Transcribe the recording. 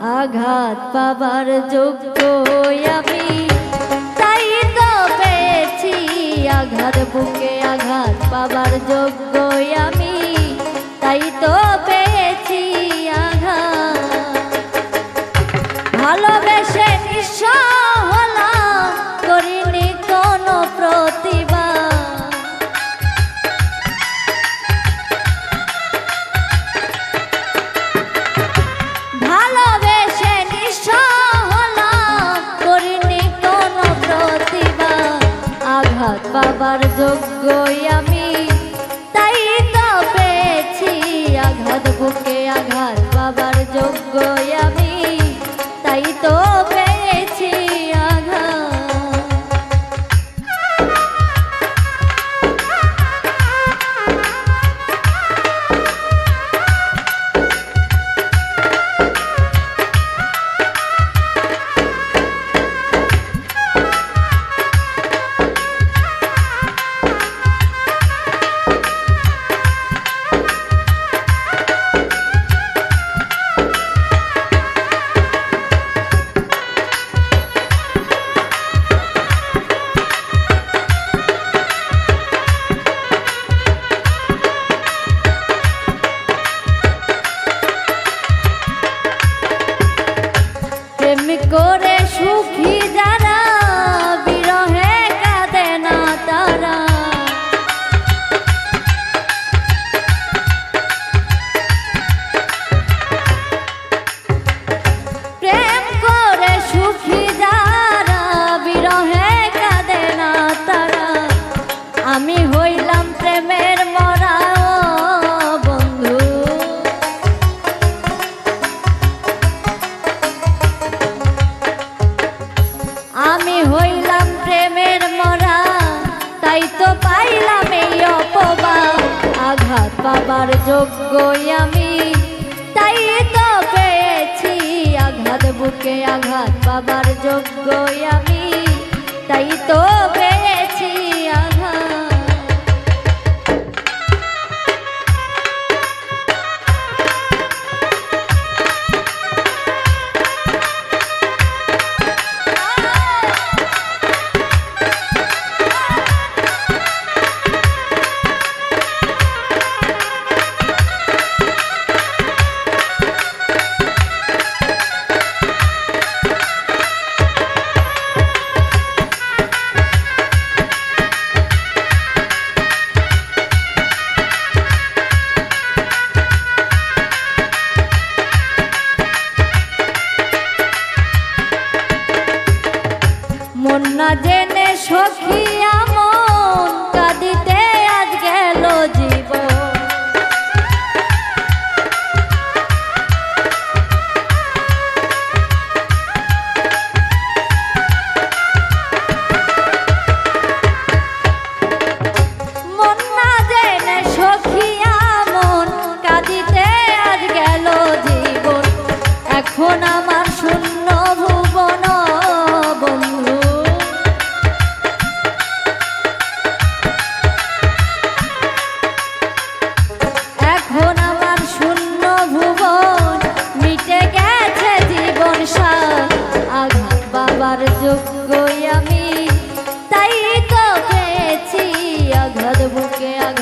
আঘাত পাবার যোগ্য আমি। তাই তো পেয়েছি আঘাত, বুকে আঘাত পাবার যোগ্য আমি। তাই তো পেয়েছি পাবার যোগ্য আমি তাই তো পেয়েছি আঘাত বুকে। তাই তো পাইলাম এই অপবাদ। আঘাত পাবার যোগ্য আমি। তাই তো পেয়েছি আঘাত, বুকে আঘাত পাবার যোগ্য আমি। তাই মন না জেনে সখিয়া এখন আমার শূন্য ভুবন, মিটে গেছে জীবন সার আঘাত বাবার যোগ্য আমি, তাই তো গেছি আঘাত বুকে আঘাত।